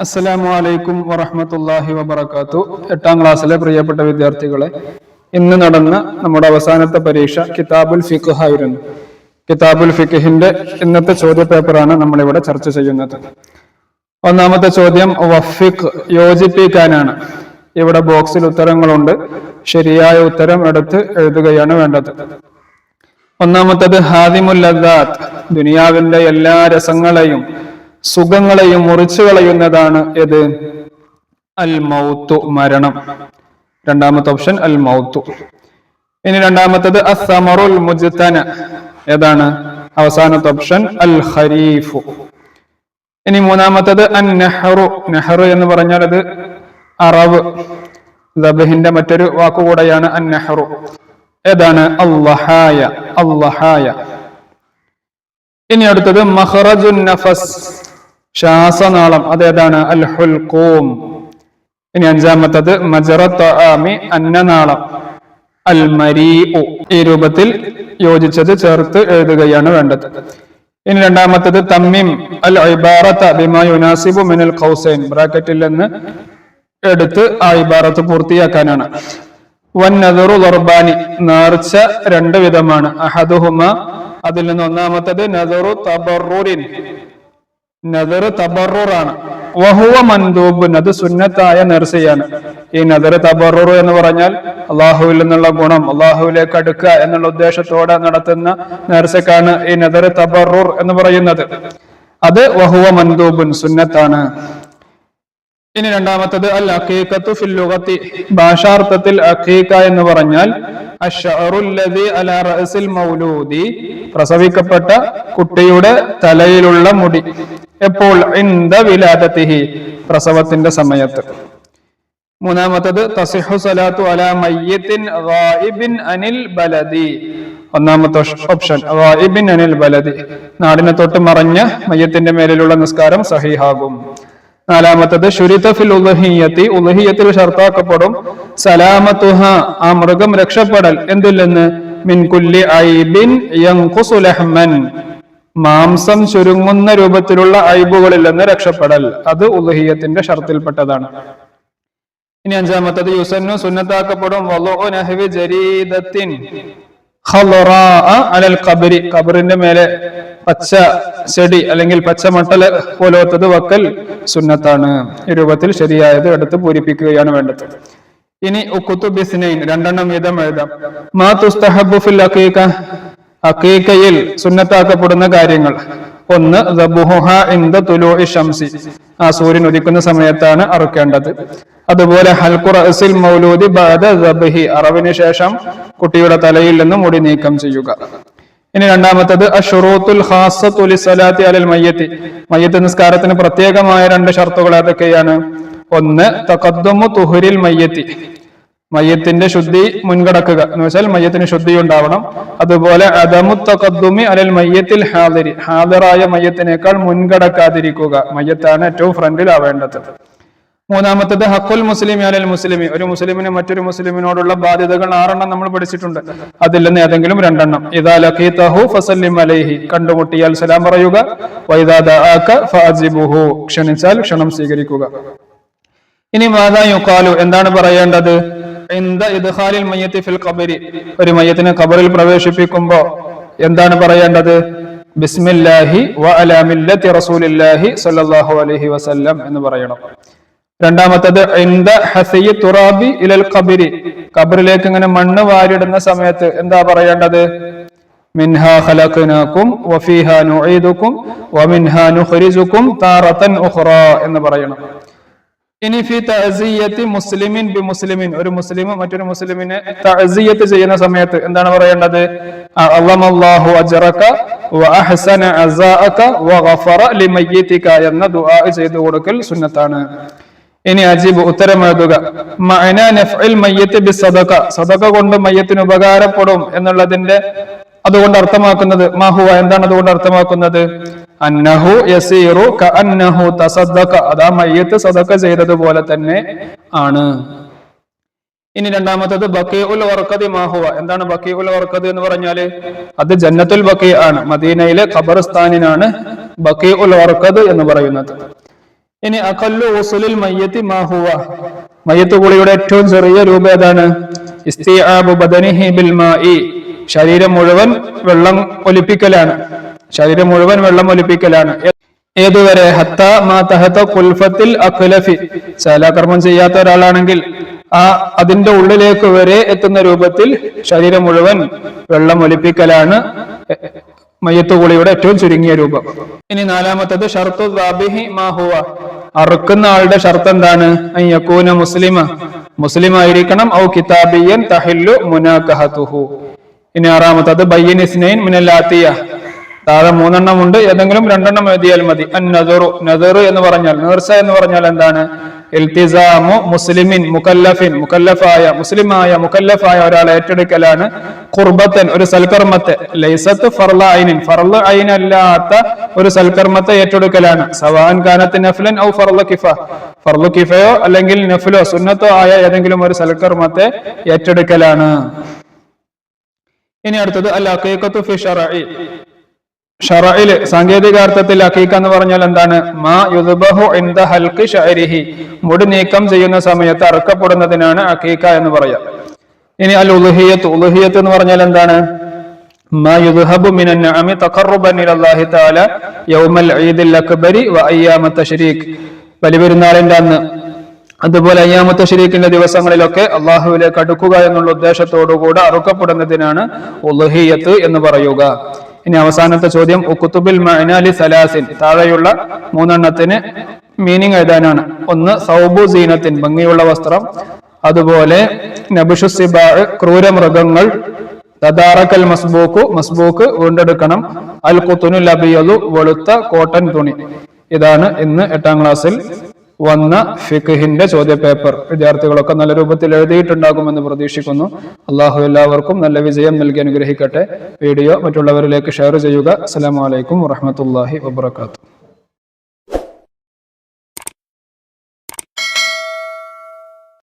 അസ്സലാമു അലൈക്കും വറഹമത്തല്ലാഹി വബർക്കാത്തു എട്ടാം ക്ലാസ്സിലെ പ്രിയപ്പെട്ട വിദ്യാർത്ഥികളെ ഇന്ന് നടന്ന നമ്മുടെ അവസാനത്തെ പരീക്ഷ കിതാബുൽ ഫിഖ് ആയിരുന്നു കിതാബുൽ ഫിഖിന്റെ ഇന്നത്തെ ചോദ്യ പേപ്പറാണ് നമ്മളിവിടെ ചർച്ച ചെയ്യുന്നത്. ഒന്നാമത്തെ ചോദ്യം വഫിഖ് യോജിപ്പിക്കാനാണ്. ഇവിടെ ബോക്സിൽ ഉത്തരങ്ങളുണ്ട്. ശരിയായ ഉത്തരം എടുത്ത് എഴുതുകയാണ് വേണ്ടത്. ഒന്നാമത്തത് ഹാദിമുൽ ലദ്ദാത്ത് ദുനിയാവിന്റെ എല്ലാ രസങ്ങളെയും സുഖങ്ങളെയും മുറിച്ചു കളയുന്നതാണ് ഏത്? അൽ മൗത്തു മരണം. രണ്ടാമത്തെ ഓപ്ഷൻ അൽ മൗത്തു ഇനി രണ്ടാമത്തത് അസമറുൽ മുജ്തന. ഏതാണ്? അവസാനത്തെ ഓപ്ഷൻ അൽ ഖരീഫു ഇനി മൂന്നാമത്തത് അൻ നെഹ്റു നെഹ്റു എന്ന് പറഞ്ഞാൽ അത് അറവ്. ദബഹിന്റെ മറ്റൊരു വാക്കുകൂടെയാണ് അൻ നെഹ്റു ഏതാണ്? അള്ളഹായ അള്ളഹായ ഇനി അടുത്തത് മഹ്റജുൻ നഫസ് ശ്വാസനാളം അതേതാണ്? അൽ ഹുൽഖൂം ഇനി അഞ്ചാമത്തത് മജറത്ത് അന്നനാളം. അൽ മരീഉ ഈ രൂപത്തിൽ യോജിച്ചത് ചേർത്ത് എഴുതുകയാണ് വേണ്ടത്. ഇനി രണ്ടാമത്തത് തമ്മിം അൽ ഐബാറത്ത് ബിമാ യുനാസിബു മിനൽ ഖൗസൈൻ. ബ്രാക്കറ്റിൽ നിന്ന് എടുത്ത് ആ ഇബാറത്ത് പൂർത്തിയാക്കാനാണ്. വൻ നദറു ദർബാനി. നേർച്ച രണ്ട് വിധമാണ്. അഹദുഹുമ അതിൽ നിന്ന് ഒന്നാമത്തത് നദറു തബറുറിൻ നദർ തബറുറാണ് വഹുവ മൻദൂബുൻ അത് സുന്നത്തായ നെർസയാണ് ഈ നദർ തബറുർ എന്ന് പറഞ്ഞാൽ അള്ളാഹുവിൽ നിന്നുള്ള ഗുണം അള്ളാഹുവിലേക്ക് അടുക്കുക എന്നുള്ള ഉദ്ദേശത്തോടെ നടത്തുന്ന നെർസക്കാണ് ഈ നദർ തബറുർ എന്ന് പറയുന്നത്. അത് വഹുവ മൻദൂബുൻ സുന്നത്താണ്. ഇനി രണ്ടാമത്തത് അൽ അഖീഖത്തു ഫിൽ ലുഗത്തി. ഭാഷാർത്ഥത്തിൽ അഖീഖ എന്ന് പറഞ്ഞാൽ അഷ്അറുല്ലദി അലാ റഅസിൽ മൗലൂദി പ്രസവിക്കപ്പെട്ട കുട്ടിയുടെ തലയിലുള്ള മുടി. എപ്പോൾ? വിലാദത്തിഹി പ്രസവത്തിന്റെ സമയത്ത്. മൂന്നാമത്തത് തസിഹു സലാത്തു അലാ മയ്യത്തിൻ ഗായിബിൻ അനിൽ ബലദി. ഒന്നാമത്തെ ഓപ്ഷൻ ഗായിബിൻ അനിൽ ബലദി. നാടിനെ തൊട്ട് മറഞ്ഞ മയ്യത്തിന്റെ മേലിലുള്ള നിസ്കാരം സഹിഹാകും. നാലാമത്തത് ശുരിത ഫിൽ ഉലഹിയത്തി. ഉലഹിയത്തിൽ ഷർത്താക്കപ്പെടും. സലാമത്തുഹ ആ മൃഗം രക്ഷപ്പെടൽ. എന്തില്ലെന്ന് മിൻ കുല്ലി ഐബിൻ യൻഖുസു ലഹ്മൻ. മാംസം ചുരുങ്ങുന്ന രൂപത്തിലുള്ള അയബുകളിൽ നിന്ന് രക്ഷപ്പെടൽ. അത് ഉദഹീയത്തിന്റെ ഷർത്തിൽപ്പെട്ടതാണ്. ഇനി അഞ്ചാമത്തത് യുസന്നു സുന്നത്താക്കപ്പെടും. അലൽ ഖബരി. ഖബറിന്റെ മേലെ പച്ച ചെടി അല്ലെങ്കിൽ പച്ചമട്ടൽ പോലത്തത് വക്കൽ സുന്നത്താണ്. ഈ രൂപത്തിൽ ശരിയായത് എടുത്ത് പൂരിപ്പിക്കുകയാണ് വേണ്ടത്. ഇനി ഉക്കുത്തു ബിസ്നൈൻ രണ്ടെണ്ണം വീതം എഴുതാം. മാ ഫിൽ അഖീഖയിൽ സുന്നത്താക്കപ്പെടുന്ന കാര്യങ്ങൾ. ഒന്ന് ഇന്ദ തുലൂഇ ഷംസി. ആ സൂര്യൻ ഉദിക്കുന്ന സമയത്താണ് അറുക്കേണ്ടത്. അതുപോലെ ഹൽഖുറസിൽ മൗലൂദി ബഅദ ദബ്ഹി അറവിന് ശേഷം കുട്ടിയുടെ തലയിൽ നിന്നും മുടി നീക്കം ചെയ്യുക. ഇനി രണ്ടാമത്തത് അഷുറൂത്തുൽ ഹാസത്തുലി സലാത്തി അലൽ മയ്യത്തി. മയ്യത്ത് നിസ്കാരത്തിന് പ്രത്യേകമായ രണ്ട് ഷർത്തുകൾ ഏതൊക്കെയാണ്? ഒന്ന് തഖദ്ദുമു തുഹുരിൽ മയ്യത്തി. മയ്യത്തിന്റെ ശുദ്ധി മുൻകടക്കുക. എന്ന് വെച്ചാൽ മയ്യത്തിന് ശുദ്ധി ഉണ്ടാവണം. അതുപോലെ അദമു തഖദ്ദുമി അലൽ മയ്യത്തിൽ ഹാദിരി. മയത്തിനേക്കാൾ മയ്യത്തിനേക്കാൾ മുൻകടക്കാതിരിക്കുക. മയ്യത്താണ് ഏറ്റവും ഫ്രണ്ടിലാവേണ്ടത്. മൂന്നാമത്തത് ഹക്കുൽ മുസ്ലിം അലൽ മുസ്ലിമി. ഒരു മുസ്ലിമിന് മറ്റൊരു മുസ്ലിമിനോടുള്ള ബാധ്യതകൾ ആറെണ്ണം നമ്മൾ പഠിച്ചിട്ടുണ്ട്. അതിൽ നിന്ന് ഏതെങ്കിലും രണ്ടെണ്ണം. ഇതാ ലഖീതഹു ഫസല്ലിം അലൈഹി. കണ്ടുമുട്ടിയാൽ സലാം പറയുക. ക്ഷണിച്ചാൽ ക്ഷണം സ്വീകരിക്കുക. ഇനി മാതാ യുക്കാലു എന്താണ് പറയേണ്ടത്? മയ്യത്തി ഫിൽ ഖബരി ഒരു മയ്യത്തിനെ ഖബറിൽ പ്രവേശിപ്പിക്കുമ്പോ എന്താണ് പറയേണ്ടത്? ബിസ്മില്ലാഹി വ മില്ലത്തി റസൂലില്ലാഹി സ്വല്ലല്ലാഹു അലൈഹി വസല്ലം എന്ന് പറയണം. രണ്ടാമത്തത് ഇന്ദ ഹസയി തുറാബി ഇലൽ ഖബരി. ഖബറിലേക്ക് ഇങ്ങനെ മണ്ണ് വാരിടുന്ന സമയത്ത് എന്താ പറയേണ്ടത്? മിൻഹ ഖലഖനാകും വഫീഹാ നുഈദുകും വമിൻഹാ നുഖ്രിജുകും താറതൻ ഉഖ്റ എന്ന് പറയണം. ഇനി ഫി തഅസിയത്തി മുസ്ലിമിൻ ബി മുസ്ലിമിൻ ഒരു മുസ്ലിം മറ്റൊരു മുസ്ലിമിനെ തഅസിയത്ത് ചെയ്യുന്ന സമയത്ത് എന്താണ് പറയേണ്ടത്? അള്ളമല്ലാഹു അജ്റക അഹ്സന അസാഅക വ ഗഫറ ലിമയ്യിതിക എന്ന ദുആ ചെയ്തു കൊടുക്കൽ സുന്നത്താണ്. ഇനി അജീബ് ഉത്തരം എഴുതുക. മഅന നഫ്ഇൽ മയ്യത്ത് ബി സദഖ സദഖ കൊണ്ട് മയ്യത്തിന് ഉപകാരപ്പെടും എന്നുള്ളതിന്റെ അതുകൊണ്ട് അർത്ഥമാക്കുന്നത് മാഹുവ എന്താണ് അതുകൊണ്ട് അർത്ഥമാക്കുന്നത്? അന്നഹു യസീറു കഅന്നഹു തസദ്ദഖ അതാ മയ്യത്ത് സദഖ ചെയ്തതുപോലെ തന്നെ ആണ്. ഇനി രണ്ടാമത്തത് ബക്കി ഉൽ വർക്കതി മാഹുവ എന്താണ് ബക്കി ഉൽ വർക്കത് എന്ന് പറഞ്ഞാൽ? അത് ജന്നത്തുൽ ബക്കി ആണ്. മദീനയിലെ ഖബർസ്ഥാനിനാണ് ബക്കി ഉൽ വർക്കത് എന്ന് പറയുന്നത്. ഇനി അഖല്ലു ഉസുലിൽ മയ്യത്തി മാഹുവ മയ്യത്ത് കുളിയുടെ ഏറ്റവും ചെറിയ രൂപം ഏതാണ്? ബദനിഹി ബിൽ മാഇ. ശരീരം മുഴുവൻ വെള്ളം ഒലിപ്പിക്കലാണ്. ശരീരം മുഴുവൻ വെള്ളം ഒലിപ്പിക്കലാണ്. ഏതുവരെ? ഹത്ത മാ തഹത്ത കുൽഫത്തിൽ അഖുലഫി. ശാലാകർമ്മം ചെയ്യാത്ത ഒരാളാണെങ്കിൽ ആ അതിന്റെ ഉള്ളിലേക്ക് വരെ എത്തുന്ന രൂപത്തിൽ ശരീരം മുഴുവൻ വെള്ളം ഒലിപ്പിക്കലാണ് മയ്യത്തുകൂളിയുടെ ഏറ്റവും ചുരുങ്ങിയ രൂപം. ഇനി നാലാമത്തത് ഷർത്തു വാബിഹി മാഹുവ അറുക്കുന്ന ആളുടെ ഷർത്ത് എന്താണ്? അയ്യക്കൂന മുസ്ലിമ. മുസ്ലിം ആയിരിക്കണം. ഔ കിതാബിയൻ തഹില്ലു മുനാഖഹതുഹു ഇനി ആറാമത്തത് ബയ്യൻ ഇസ്നൈൻ മിനല്ലാത്തിയ താഴെ മൂന്നെണ്ണം ഉണ്ട്. ഏതെങ്കിലും രണ്ടെണ്ണം എഴുതിയാൽ മതി. അൻ നദറു എന്ന് പറഞ്ഞാൽ നേർച്ച എന്ന് പറഞ്ഞാൽ എന്താണ്? ഇൽത്തിസാമു മുസ്ലിമിൻ മുക്കല്ലഫിൻ മുക്കല്ലഫായ മുസ്ലിമായ മുക്കല്ലഫായ ഒരാൾ ഏറ്റെടുക്കലാണ്. കുർബത്തൻ ഒരു സൽക്കർമ്മത്തെ. ലൈസത്ത് ഫർല ഐനിൻ ഫർല അല്ലാത്ത ഒരു സൽക്കർമ്മത്തെ ഏറ്റെടുക്കലാണ്. സവാൻ കാനത്ത് നഫ്ലൻ ഔ ഫർല കിഫ. ഫർലു കിഫയോ അല്ലെങ്കിൽ നഫ്ലോ സുന്നത്തോ ആയ ഏതെങ്കിലും ഒരു സൽക്കർമ്മത്തെ ഏറ്റെടുക്കലാണ്. ഇനി അടുത്തത് അൽ അഖീഖത്തു ഫി ഷറഇ സാങ്കേതിക അർത്ഥത്തിൽ അഖീഖ എന്ന് പറഞ്ഞാൽ എന്താണ്? മാ യുദ്ബഹു ഇന്ദ ഹൽക്ക് ഷഹരിഹി മുടി നീക്കം ചെയ്യുന്ന സമയത്ത് അറുക്കപ്പെടുന്നതിനാണ് അഖീഖ എന്ന് പറയാം. ഇനി അൽ ഉലുഹിയത്ത്. ഉലുഹിയത്ത് എന്ന് പറഞ്ഞാൽ എന്താണ്? മാ അമി തആല യൗമൽ അക്ബരി വ അയ്യാമ അന്ന്. അതുപോലെ അയ്യാമത്തെ ഷരീഖിന്റെ ദിവസങ്ങളിലൊക്കെ അള്ളാഹുവിലേക്ക് അടുക്കുക എന്നുള്ള ഉദ്ദേശത്തോടുകൂടെ അറുക്കപ്പെടുന്നതിനാണ് ഉലുഹിയത്ത് എന്ന് പറയുക. ഇനി അവസാനത്തെ ചോദ്യം ഉക്കുത്തുബിൽ മൈനാലി സലാസിൻ താഴെയുള്ള മൂന്നെണ്ണത്തിന് മീനിങ് എഴുതാനാണ് ഒന്ന് സൗബു സീനത്തിൻ ഭംഗിയുള്ള വസ്ത്രം. അതുപോലെ നബിഷു സിബാ ക്രൂരമൃഗങ്ങൾ. തദാറക്കൽ മസ്ബൂക്ക് മസ്ബൂക്ക് വീണ്ടെടുക്കണം. അൽ കുത്തുനു ലബിയതു വെളുത്ത കോട്ടൺ തുണി. ഇതാണ് ഇന്ന് എട്ടാം ക്ലാസ്സിൽ വന്ന ഫിഖിന്റെ ചോദ്യ പേപ്പർ വിദ്യാർത്ഥികളൊക്കെ നല്ല രൂപത്തിൽ എഴുതിയിട്ടുണ്ടാകുമെന്ന് പ്രതീക്ഷിക്കുന്നു. അള്ളാഹു എല്ലാവർക്കും നല്ല വിജയം നൽകി അനുഗ്രഹിക്കട്ടെ. വീഡിയോ മറ്റുള്ളവരിലേക്ക് ഷെയർ ചെയ്യുക. അസ്സലാമു അലൈക്കും വറഹമത്തല്ലാഹി വബർക്കാത്തു